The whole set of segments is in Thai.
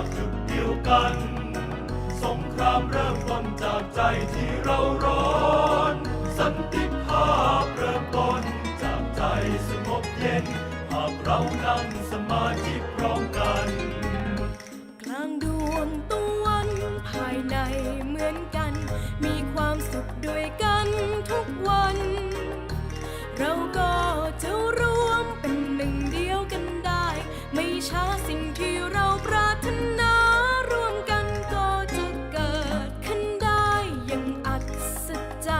จากจุดเดียวกัน สงครามเริ่มต้นจากใจที่เราร้อน สันติภาพเริ่มต้นจากใจสงบเย็น หากเรานั่งสมาธิพร้อมกัน กลางดวงตะวันภายในเหมือนกัน มีความสุขด้วยกันทุกวัน เราก็จะรวมเป็นหนึ่งเดียวกันได้ ไม่ช้าสิ่งที่เราปราร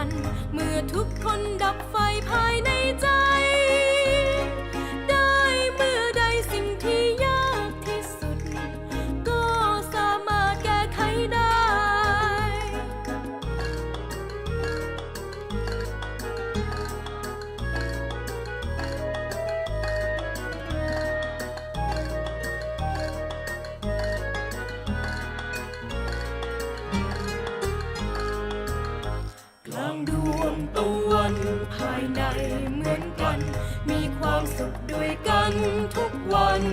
รรย์เมื่อทุกคนดับไฟภายในใจ เหมือนกัน มีความสุขด้วยกันทุกวัน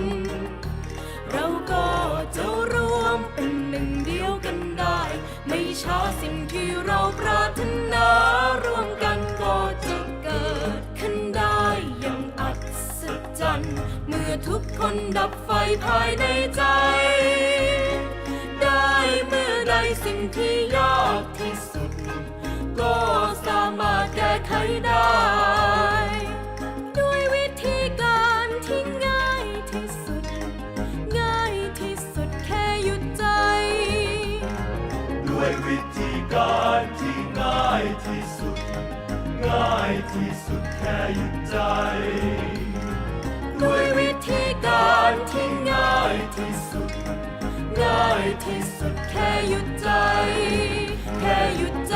เราก็จะรวมเป็นหนึ่งเดียวกันได้ ไม่ช้าสิ่งที่เราปรารถนารวมกันก็จะเกิดขึ้นได้อย่างอัศจรรย์เมื่อทุกคนดับไฟภายในใจ ได้เมื่อใดสิ่งที่ยากที่สุด ก็สามารถแก้ไขได้ วิธีการที่ง่ายที่สุด ง่ายที่สุดแค่หยุดใจ ด้วยวิธีการที่ง่ายที่สุด ง่ายที่สุดแค่หยุดใจ แค่หยุดใจ